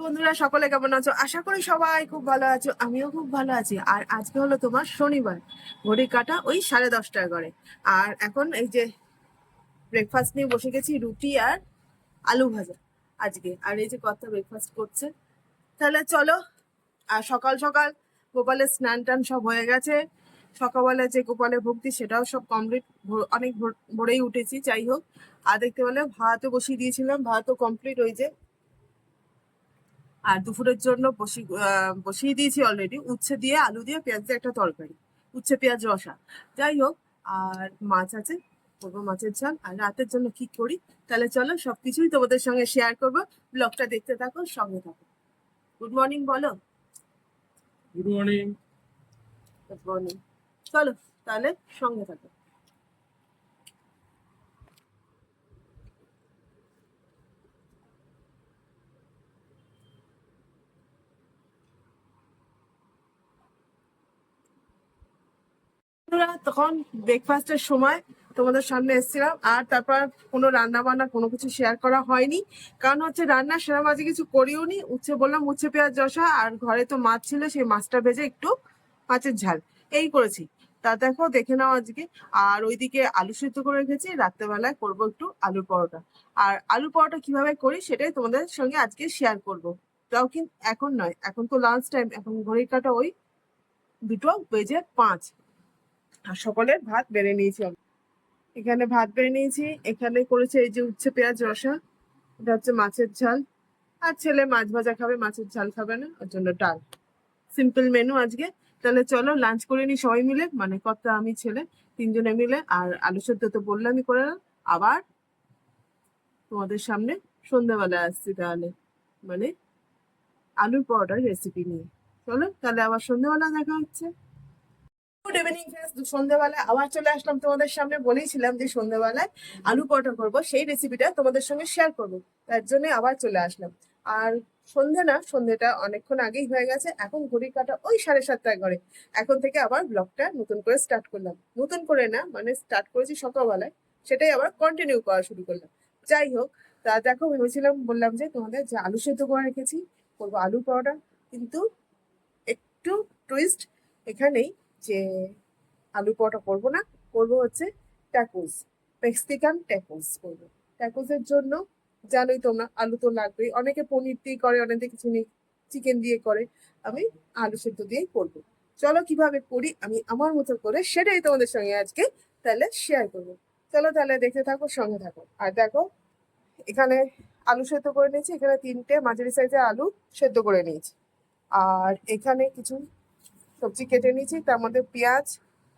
বন্ধুরা, সকলে কেমন আছো? আশা করি সবাই খুব ভালো আছো, আমিও খুব ভালো আছি। আর আজকে হলো তোমার শনিবার, ঘড়ি কাটা ওই সাড়ে দশটার ঘরে। আর এখন এই যে ব্রেকফাস্ট নিয়ে বসে গেছি, রুটি আর আলু ভাজা আজকে। আর এই যে কথা ব্রেকফাস্ট করছে। তাহলে চলো, আর সকাল সকাল গোপালের স্নান টান সব হয়ে গেছে। সকালবেলা যে গোপালের ভক্তি, সেটাও সব কমপ্লিট অনেক ভোর- ভোরেই উঠেছি, যাই হোক। আর দেখতে পেলে ভাতও বসিয়ে দিয়েছিলাম, ভাতও কমপ্লিট ওই যে আর দুপুরের জন্য বসি বসিয়ে দিয়েছি অলরেডি উচ্ছে দিয়ে আলু দিয়ে পেঁয়াজ দিয়ে একটা তরকারি। উচ্ছে পেঁয়াজ রসা। যাই হোক আর মাছ আছে করব মাছের ঝাল। আর রাতের জন্য কি করি? তাহলে চলো সবকিছুই তোমাদের সঙ্গে শেয়ার করব। ব্লগটা দেখতে থাকো সঙ্গে থাকো। গুড মর্নিং বলো। গুড মর্নিং গুড মর্নিং চলো তাহলে সঙ্গে থাকো। বন্ধুরা, তখন ব্রেকফাস্টের সময় তোমাদের সামনে এসেছিলাম আর তারপর কোনো রান্না বান্না কোনো কিছু শেয়ার করা হয়নি। কারণ হচ্ছে রান্না সেরকম আজকে কিছু করিও নি। উচ্ছে বললাম উচ্ছে পেঁয়াজ রসা আর ঘরে তো মাছ ছিল সেই মাছটা ভেজে একটু মাছের ঝাল। এই করেছি। তা দেখো দেখে নাও আজকে। আর ওইদিকে আলু সিদ্ধ করে রেখেছি। রাত্রেবেলায় করব একটু আলুর পরোটা। আর আলু পরোটা কীভাবে করি সেটাই তোমাদের সঙ্গে আজকে শেয়ার করব। তাও কিন্তু এখন নয় এখন তো লাঞ্চ টাইম এখন ঘড়ির কাটা ওই দুটো বেজে পাঁচ। আর সকলের ভাত বেড়ে নিয়েছি এখানে ভাত বেড়ে নিয়েছি, এখানে করেছে এই যে উচ্ছে পেঁয়াজ রসা, এটা হচ্ছে মাছের ঝাল। আর ছেলে মাছ ভাজা খাবে, মাছের ঝাল খাবে না, ওর জন্য ডাল। সিম্পল মেনু আজকে। তাহলে চলো লাঞ্চ করে নি সবাই মিলে মানে কত আমি, ছেলে, তিনজনে মিলে। আর আলু সেদ্ধ তো বললামই করে। আবার তোমাদের সামনে সন্ধ্যাবেলা আসছি তাহলে মানে আলুর পরোটার রেসিপি নিয়ে। চলো, তাহলে আবার সন্ধ্যাবেলা দেখা হচ্ছে। গুড ইভিনিং ফ্রেন্ডস সন্ধ্যাবেলায় আবার চলে আসলাম তোমাদের সামনে। বলেইছিলাম যে সন্ধ্যাবেলায় আলু পরোটা করব। সেই রেসিপিটা তোমাদের সঙ্গে শেয়ার করব। তার জন্য আবার চলে আসলাম। আর সন্ধ্যা না, সন্ধ্যেটা অনেকক্ষণ আগেই হয়ে গেছে। এখন ঘড়ি কাটা ওই সাড়ে সাতটায় ঘরে। এখন থেকে আবার ব্লগটা নতুন করে স্টার্ট করলাম। নতুন করে না মানে স্টার্ট করেছি সকালবেলায়। সেটাই আবার কন্টিনিউ করা শুরু করলাম। যাই হোক, তা দেখো ভেবেছিলাম, বললাম যে তোমাদের যে আলু সেদ্ধ করে রেখেছি, করব আলু পরোটা। কিন্তু একটু টুইস্ট এখানেই যে আলু পরোটা করব না, করব হচ্ছে ট্যাকোস মেক্সিকান ট্যাকোস করব। ট্যাকোসের জন্য জানোই তোমরা, আলু তো লাগবেই। অনেকে পনির দিয়ে করে, অনেকে কিছু নেই চিকেন দিয়ে করে। আমি আলু সেদ্ধ দিয়েই করব। চলো কীভাবে করি? আমি আমার মতো করে সেটাই তোমাদের সঙ্গে আজকে তাহলে শেয়ার করব। চলো তাহলে দেখতে থাকো, সঙ্গে থাকো। আর দেখো, এখানে আলু সেদ্ধ করে নিয়েছি। এখানে তিনটে, মাঝারি সাইজের আলু সেদ্ধ করে নিয়েছি। আর এখানে কিছু সবজি কেটে নিয়েছি তার মধ্যে পেঁয়াজ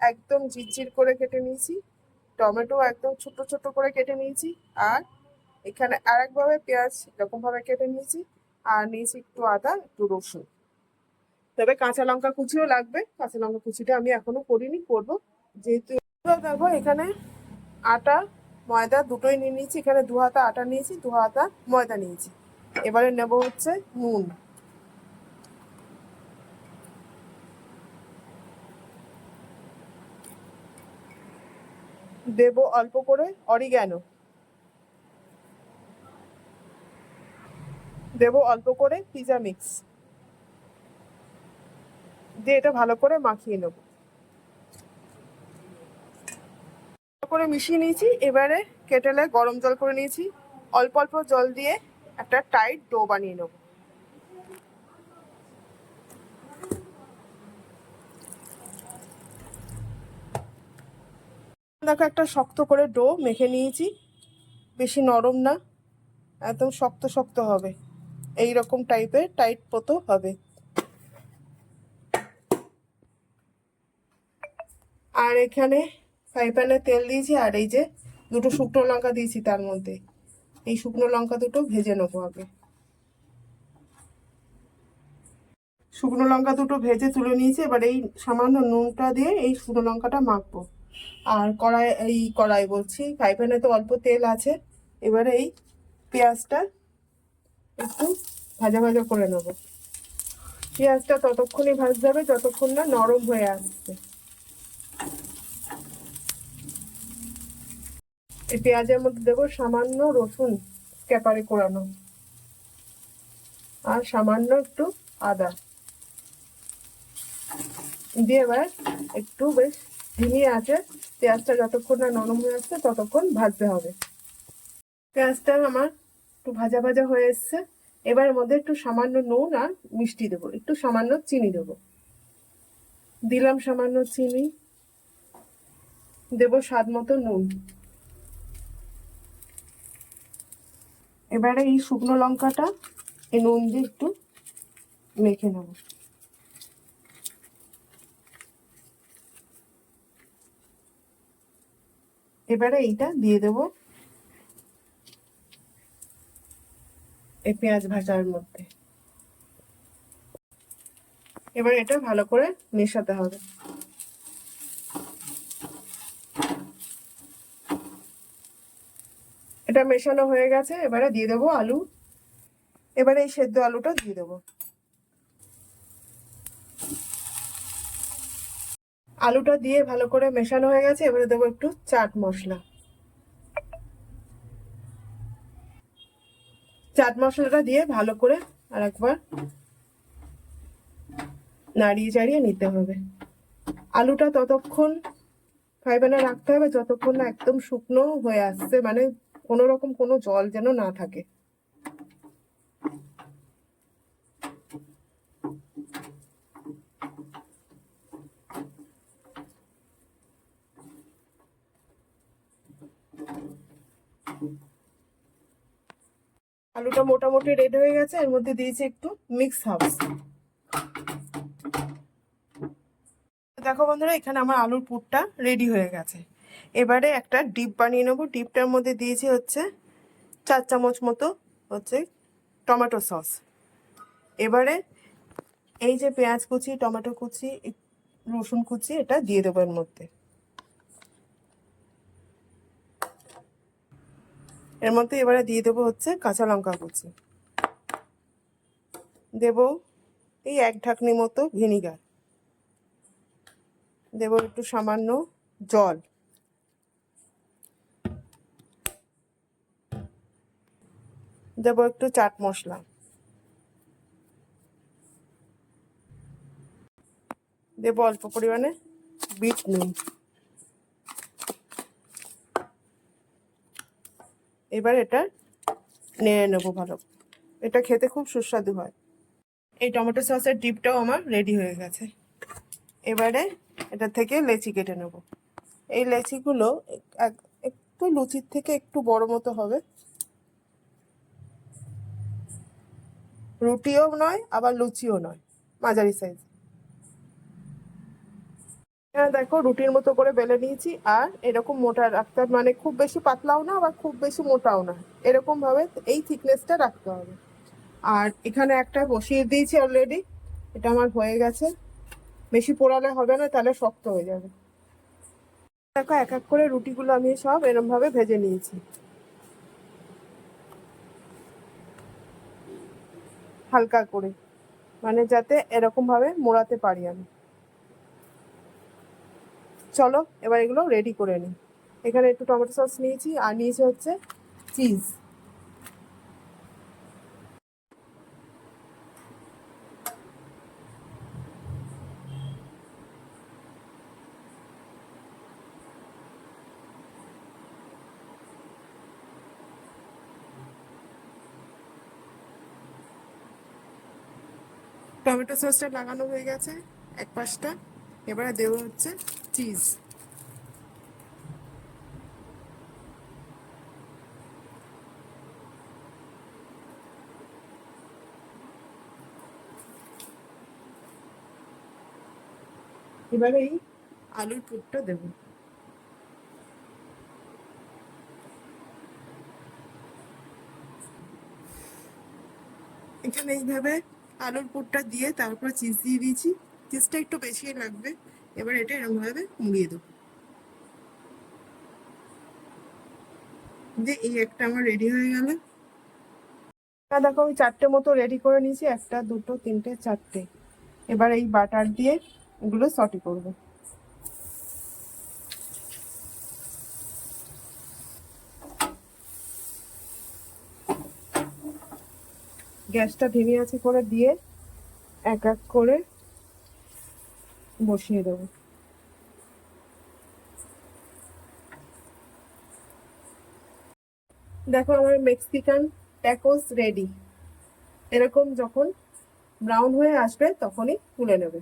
একদম ঝিরঝির করে কেটে নিয়েছি, টমেটো একদম ছোট ছোট করে কেটে নিয়েছি, আর এখানে আরেকভাবে পেঁয়াজ এরকমভাবে কেটে নিয়েছি, আর নিয়েছি একটু আদা, একটু রসুন। তবে কাঁচা লঙ্কা কুচিও লাগবে, কাঁচা লঙ্কা কুচিটা আমি এখনও করিনি, করব। যেহেতু দেখো এখানে আটা, ময়দা দুটোই নিয়ে নিয়েছি, এখানে দু হাতা আটা নিয়েছি দু হাতা ময়দা নিয়েছি। এবারে নেব হচ্ছে নুন। দেব অল্প করে অরিগ্যানো। দেব অল্প করে পিজা মিক্স। দিয়ে এটা ভালো করে মাখিয়ে নেব। করে মিশিয়ে নিয়েছি, এবারে কেটেলে গরম জল করে নিয়েছি। অল্প অল্প জল দিয়ে একটা টাইট ডো বানিয়ে নেব। দেখো, একটা শক্ত করে ডো, মেখে নিয়েছি। বেশি নরম না। একদম শক্ত শক্ত হবে। এই রকম টাইপের টাইট মতো হবে। আর এখানে ফ্রাই প্যানে তেল দিয়েছি, আর এই যে দুটো শুকনো লঙ্কা দিয়েছি তার মধ্যে। এই শুকনো লঙ্কা দুটো ভেজে নেব আগে। শুকনো লঙ্কা দুটো ভেজে তুলে নিয়েছি, এবার এই সামান্য নুনটা দিয়ে এই শুকনো লঙ্কাটা মাখবো। আর কড়াই, এই কড়াই বলছি ফ্রাই প্যানে তো অল্প তেল আছে, এবারে এই পেঁয়াজটা একটু ভাজা ভাজা করে নেব। পেঁয়াজটা ততক্ষণই ভাজতে হবে, যতক্ষণ না নরম হয়ে আসছে এই পেঁয়াজের মধ্যে দেবো সামান্য রসুন ক্যাপারে কোরানো আর সামান্য একটু আদা। দিয়ে এবার একটু বেশ ধিমি আছে, পেঁয়াজটা যতক্ষণ না নরম হয়ে আসছে, ততক্ষণ ভাজতে হবে। পেঁয়াজটা আমার একটু ভাজা ভাজা হয়ে এসছে। এবার মধ্যে একটু সামান্য নুন আর মিষ্টি দেবো, একটু সামান্য চিনি দেবো। দিলাম সামান্য চিনি। দেবো স্বাদ মতো নুন। এবারে এই শুকনো লঙ্কাটা এই নুন দিয়ে একটু মেখে নেব। এবারে এইটা দিয়ে দেব এই পেঁয়াজ ভাজার মধ্যে। এবার এটা ভালো করে মেশাতে হবে। এটা মেশানো হয়ে গেছে, এবারে দিয়ে দেবো আলু। এবারে এই সেদ্ধ আলুটা দিয়ে দেবো। আলুটা দিয়ে ভালো করে মেশানো হয়ে গেছে, এবারে দেবো একটু চাট মশলা। চাট মশলাটা দিয়ে ভালো করে আর একবার নাড়িয়ে চাড়িয়ে নিতে হবে। আলুটা ততক্ষণ ফ্রাই রাখতে হবে, যতক্ষণ না একদম শুকনো হয়ে আসছে মানে কোনো রকম কোনো জল যেন না থাকে। আলুটা মোটামুটি রেডি হয়ে গেছে। এর মধ্যে দিয়েছি একটু মিক্স হাউস দেখো বন্ধুরা, এখানে আমার আলুর পুরটা রেডি হয়ে গেছে। এবারে একটা ডিপ বানিয়ে নেব। ডিপটার মধ্যে দিয়েছি হচ্ছে চার চামচ মতো হচ্ছে টমেটো সস। এবারে এই যে পেঁয়াজ কুচি, টমেটো কুচি, রসুন কুচি, এটা দিয়ে দেবো এর মধ্যে। এর মধ্যে এবারে দিয়ে দেবো হচ্ছে কাঁচা লঙ্কা কুচি। দেব এই এক ঢাকনি মতো ভিনিগার। দেব একটু সামান্য জল। দেব একটু চাট মশলা। দেব অল্প পরিমাণে বিট নুন। এবার এটা নেড়ে নেব ভালো। এটা খেতে খুব সুস্বাদু হয়। এই টমেটো সসের ডিপটাও আমার রেডি হয়ে গেছে। এবারে এটা থেকে লেচি কেটে নেব। এই লেচিগুলো এক- একটু লুচির থেকে একটু বড় মতো হবে। রুটিও নয়, আবার লুচিও নয়, মাঝারি সাইজ হ্যাঁ দেখো, রুটির মতো করে বেলে নিয়েছি। আর এরকম মোটা রাখতে হবে। মানে খুব বেশি পাতলাও না, আবার খুব বেশি মোটাও না। এরকম ভাবে এই থিকনেসটা রাখতে হবে। আর এখানে একটা বসিয়ে দিয়েছি অলরেডি এটা আমার হয়ে গেছে। বেশি পোড়ালে হবে না, তাহলে শক্ত হয়ে যাবে। দেখো, এক এক করে রুটিগুলো আমি সব এরম ভাবে ভেজে নিয়েছি। হালকা করে। মানে যাতে এরকম ভাবে মোড়াতে পারি আমি। চলো, এবার এগুলো রেডি করে নিই এখানে একটু টমেটো সস নিয়েছি, আর নিয়েছি হচ্ছে চিজ টমেটো সসটা লাগানো হয়ে গেছে, এক পাশটা। এবারে দেবো হচ্ছে চিজ এবারে এই আলুর পুরটা দেবো এখানে এইভাবে আলুর পুরটা দিয়ে তারপর চিজ দিয়ে দিয়েছি চিজটা একটু বেশি লাগবে, এবার এটা এরকম ভাবে মুড়িয়ে দেবো। যে এই একটা আমার রেডি হয়ে গেল। দেখো, আমি চারটে মতো রেডি করে নিয়েছি, একটা, দুটো, তিনটে, চারটে। এবার এই বাটার দিয়ে এগুলো সটি করব। গ্যাসটা ধিমি আছে করে দিয়ে এক এক করে বসিয়ে দেবো। দেখো আমার মেক্সিকান ট্যাকোস রেডি এরকম যখন ব্রাউন হয়ে আসবে তখনই তুলে নেবে।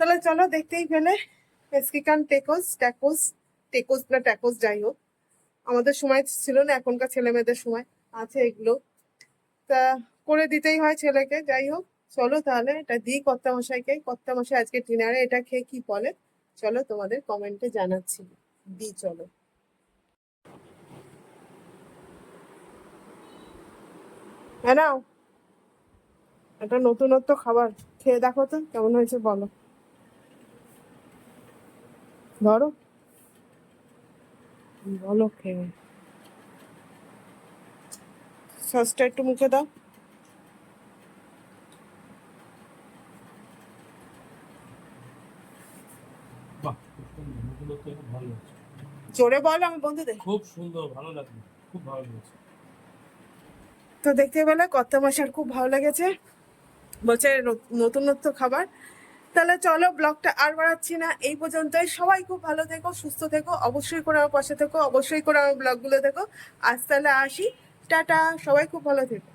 তাহলে চলো দেখতেই পেলে। মেক্সিকান টেকোস ট্যাকোস টেকোস না ট্যাকোস যাই হোক। আমাদের সময় ছিল না এখনকার ছেলে মেয়েদের সময়, আছে এগুলো। তা করে দিতেই হয় ছেলেকে, যাই হোক। চলো তাহলে, এটা দিই কর্তা মশাইকে কর্তা মশাই আজকে ডিনারে এটা খেয়ে কি বলে? চলো তোমাদের কমেন্টে জানাচ্ছি। দিই, চলো। হ্যাঁ নাও। এটা নতুনত্ব খাবার। খেয়ে দেখো তো, কেমন হয়েছে বলো। ধরো। বলো খেয়ে সসটা একটু মুখে দাও। জোরে বলো আমার বন্ধুদের খুব সুন্দর ভালো লাগল খুব ভালো লেগেছে। তো দেখতে পেলে কর্তা মশার খুব ভালো লেগেছে। বলছে নতুনত্ব খাবার। তাহলে চলো ব্লগটা আর বাড়াচ্ছি না। এই পর্যন্তই। সবাই খুব ভালো থেকো, সুস্থ থেকো, অবশ্যই করে আমার পাশে থেকো, অবশ্যই করে আমার ব্লগগুলো দেখো। আজ তাহলে আসি। টাটা, সবাই খুব ভালো থেকো।